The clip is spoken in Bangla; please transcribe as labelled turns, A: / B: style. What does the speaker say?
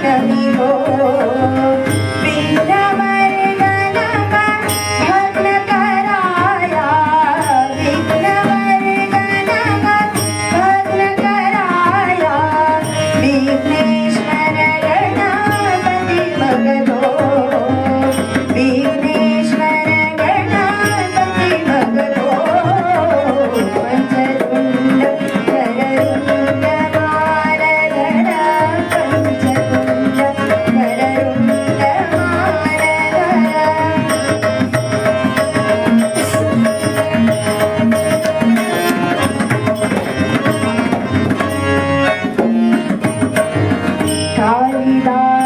A: Thank you. たい。だ